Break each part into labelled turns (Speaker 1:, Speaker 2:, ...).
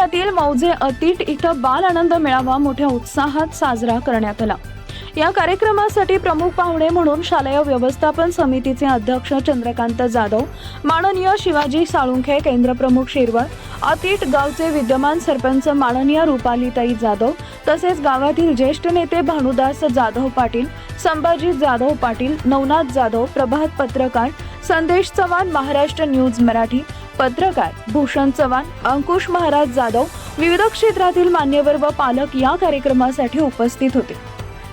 Speaker 1: तालुक्यातील मौजे अतीट इथं बाल आनंद मेळावा मोठ्या उत्साहात साजरा करण्यात आला. या कार्यक्रमासाठी प्रमुख पाहुणे म्हणून शालेय व्यवस्थापन समितीचे अध्यक्ष चंद्रकांत जाधव माननीय शिवाजी साळुंखे केंद्रप्रमुख शिरवळ अतीट गावचे विद्यमान सरपंच माननीय रुपालीताई जाधव तसेच गावातील ज्येष्ठ नेते भानुदास जाधव पाटील संभाजी जाधव पाटील नवनाथ जाधव प्रभात पत्रकार संदेश चव्हाण महाराष्ट्र न्यूज मराठी पत्रकार भूषण चव्हाण अंकुश महाराज जाधव विविध क्षेत्रातील मान्यवर व पालक या कार्यक्रमासाठी उपस्थित होते.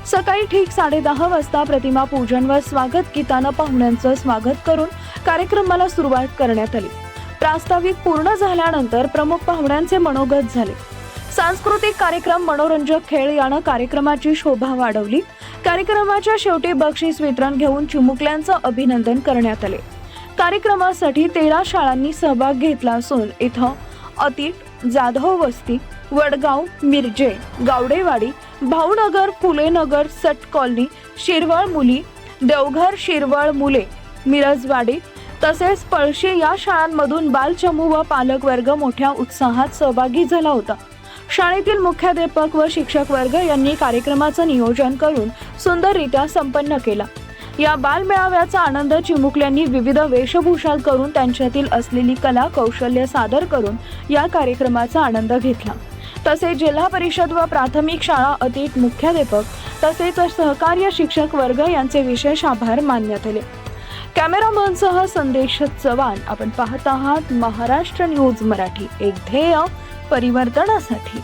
Speaker 1: सकाळी ठीक साडेदहा वाजता प्रतिमा पूजन व स्वागत गीतानं पाहुण्यांचं स्वागत करून कार्यक्रमाला सुरुवात करण्यात आली. प्रास्ताविक पूर्ण झाल्यानंतर प्रमुख पाहुण्यांचे मनोगत झाले. सांस्कृतिक कार्यक्रम मनोरंजक खेळ यानं कार्यक्रमाची शोभा वाढवली. कार्यक्रमाच्या शेवटी बक्षीस वितरण घेऊन चिमुकल्यांचं अभिनंदन करण्यात आले. कार्यक्रमासाठी तेरा शाळांनी सहभाग घेतला असून इथं अतिट जाधव वस्ती वडगाव मिरजे गावडेवाडी भाऊनगर फुलेनगर सट कॉलनी शिरवळ मुली देवघर शिरवळ मुले मिरजवाडी तसेच पळशी या शाळांमधून बालचमू व पालक वर्ग मोठ्या उत्साहात सहभागी झाला होता. शाळेतील मुख्याध्यापक व शिक्षक वर्ग यांनी कार्यक्रमाचं नियोजन करून सुंदररित्या संपन्न केला. या बालमेळाव्याचा आनंद चिमुकल्यांनी विविध वेशभूषा करून त्यांच्यातील असलेली कला कौशल्य सादर करून या कार्यक्रमाचा आनंद घेतला. तसेच जिल्हा परिषद व प्राथमिक शाळा अतीत मुख्याध्यापक तसेच सहकार्य शिक्षक वर्ग यांचे विशेष आभार मानण्यात आले. कॅमेरामनसह संदेश चव्हाण. आपण पाहत आहात महाराष्ट्र न्यूज मराठी. एक ध्येय परिवर्तनासाठी.